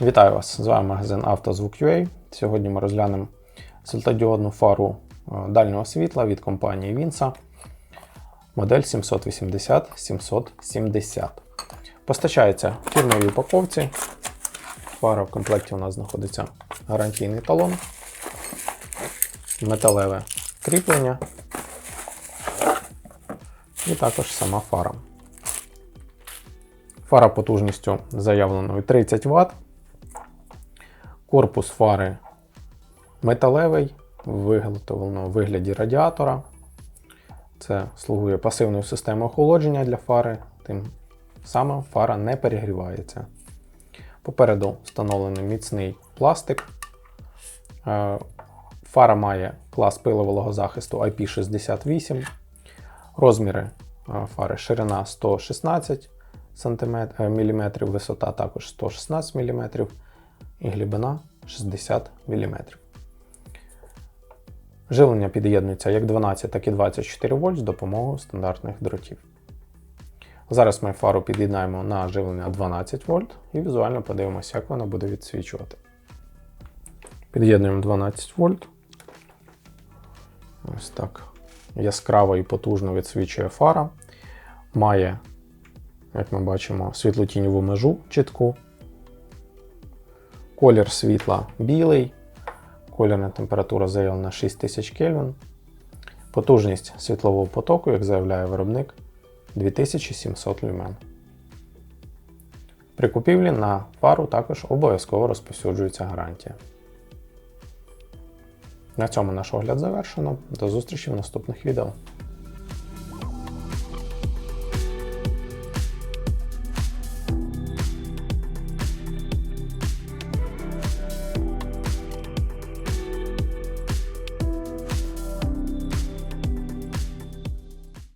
Вітаю вас! З вами магазин «Автозвук.UA». Сьогодні ми розглянемо світлодіодну фару е, дальнього світла від компанії Vinsa. Модель 780-770. Постачається в фірмовій упаковці. Фара в комплекті у нас знаходиться гарантійний талон, металеве кріплення і також сама фара. Фара потужністю заявленою 30 Вт. Корпус фари металевий, виготовлено у вигляді радіатора. Це слугує пасивною системою охолодження для фари, тим самим фара не перегрівається. Попереду встановлений міцний пластик. Е, Фара має клас пилового захисту IP68. Розміри е, фари ширина 116 мм, висота також 116 мм і глибина 60 мм. Живлення під'єднується як 12, так і 24 вольт з допомогою стандартних дротів. Зараз ми фару під'єднаємо на живлення 12 вольт і візуально подивимося, як вона буде відсвічувати. Під'єднуємо 12 вольт. Ось так. Яскраво і потужно відсвічує фара. Має, як ми бачимо, світлотіньову межу чітку. Колір світла білий. Колірна температура заявлена 6000 Кельвін. Потужність світлового потоку, як заявляє виробник, 2700 люмен. При купівлі на фару також обов'язково розповсюджується гарантія. На цьому наш огляд завершено. До зустрічі в наступних відео.